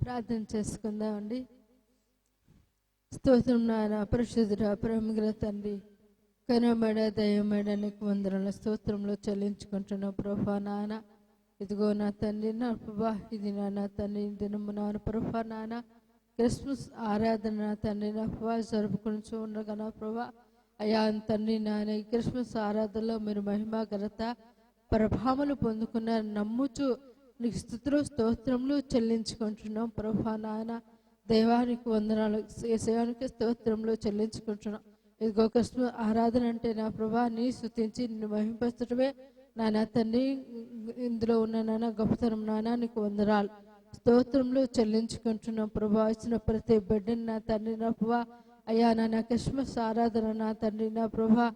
ప్రార్థన చేసుకుందామండి. స్తోత్రం నాయన పరిశుద్ధుడ ప్రేమగల తండ్రి కనమడ దయమడ నీకు వందరల స్తోత్రంలో చెల్లించుకుంటున్నావు ప్రభా నాన్న ఇదిగో నా తండ్రి నా ప్రభా ఇది నా తండ్రి దినము నా ప్రభా నాన్న క్రిస్మస్ ఆరాధన నా తండ్రి నా ప్రభా జరుపుకుంటూ ఉండగా నా ప్రభా. అయా తండ్రి నాయన ఈ క్రిస్మస్ ఆరాధనలో మీరు మహిమ ఘనత ప్రభావములు పొందుకున్నారు నమ్ముచు నీకు స్థుతులు స్తోత్రములు చెల్లించుకుంటున్నాం. ప్రభా నాయన దైవానికి వందనాలు ఏసయానికి స్తోత్రములు చెల్లించుకుంటున్నాం. ఇదిగో కృష్ణ ఆరాధన అంటే నా ప్రభా నీ స్థుతించి నిన్ను మహింపరచడమే. నాన్న తండ్రి ఇందులో ఉన్న నాన్న గొప్పతనం నాన్న నీకు వందనాలు. స్తోత్రములు చెల్లించుకుంటున్నాం ప్రభా ఇచ్చిన ప్రతి బిడ్డని నా తండ్రి నా ప్రభా. అయ్యా నాన్న క్రిస్మస్ ఆరాధన నా తండ్రి నా ప్రభా.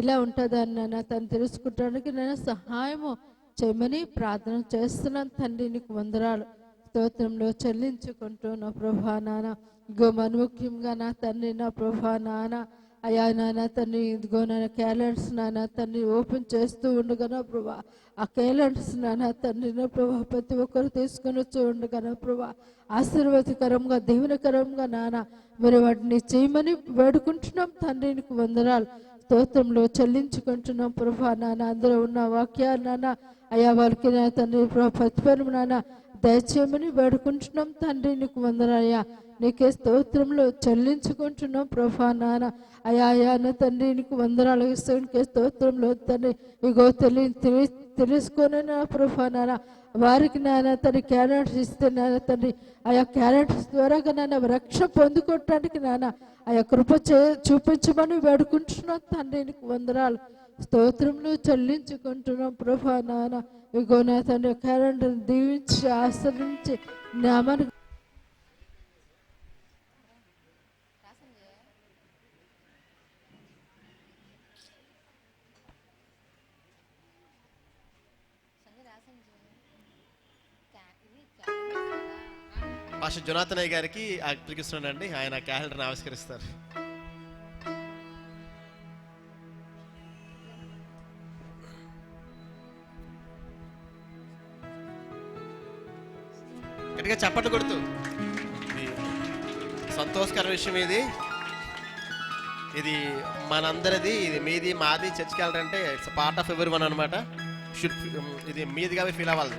ఇలా ఉంటుందని నాన్న తను తెలుసుకుంటానికి నేను సహాయము చేయమని ప్రార్థన చేస్తున్నాను తండ్రి నీకు వందరాలు స్తోత్రంలో చెల్లించుకుంటూ నా ప్రభా నాన్న ఇగో మనుముఖ్యంగా నా తండ్రి నా ప్రభా నాన్న. అయ్యా నాన్న తండ్రి ఇదిగో నాన్న క్యాలెండర్స్ నాన్న తండ్రి ఓపెన్ చేస్తూ ఉండగా నా ప్రభా. ఆ క్యాలెండర్స్ నాన్న తండ్రి నా ప్రభా ప్రతి ఒక్కరు తీసుకొని వచ్చి ఉండగా నా ప్రభా. ఆశీర్వాదకరంగా దీవెనకరంగా నాన్న మీరు వాటిని చేయమని వేడుకుంటున్నాం తండ్రికి వందనాలు. స్తోత్రంలో చెల్లించుకుంటున్నాం ప్రభా నాన్న అందులో ఉన్న వాక్యాలు నాన్న. అయ్యా వారికి నా తండ్రి ప్రతిఫలం నాన్న దయచేయమని వేడుకుంటున్నాం తండ్రి నీకు వందనయ్యా నీకే స్తోత్రంలో చెల్లించుకుంటున్నాం ప్రభా నాన్న. అయా అయాన నా తండ్రి నీకు వందనాలు నీకే స్తోత్రంలో తండ్రి. ఇగో తెలి తెలి తెలుసుకొని నా ప్రభా నాన్న. వారికి నాన్న తండ్రి క్యారెట్స్ ఇస్తే నాన్న తండ్రి. ఆయా క్యారెట్స్ ద్వారా నాన్న రక్ష పొందుకోవటానికి నాన్న. ఆయా కృప చే చూపించమని వేడుకుంటున్నాం తండ్రి నీకు వందనాలు. స్తోత్రములు చెల్లించుకుంటున్నాం ప్రభా నాన్న. ఇగో నా తండ్రి క్యాలెండర్ దీవించి ఆశ్రయించి నామని పాస్టర్ జొనాథనయ్య గారికి అప్పగిస్తున్నానండి ఆయన క్యాలెండర్ని ఆవిష్కరిస్తారు. గట్టిగా చప్పట్లు కొడుతూ. సంతోషకర విషయం ఇది. ఇది మనందరిది ఇది మీది మాది చర్చికి వెళ్ళాలంటే ఇట్స్ పార్ట్ ఆఫ్ ఎవరి వన్ అనమాట షుడ్ ఇది మీదిగా ఫీల్ అవ్వాలి.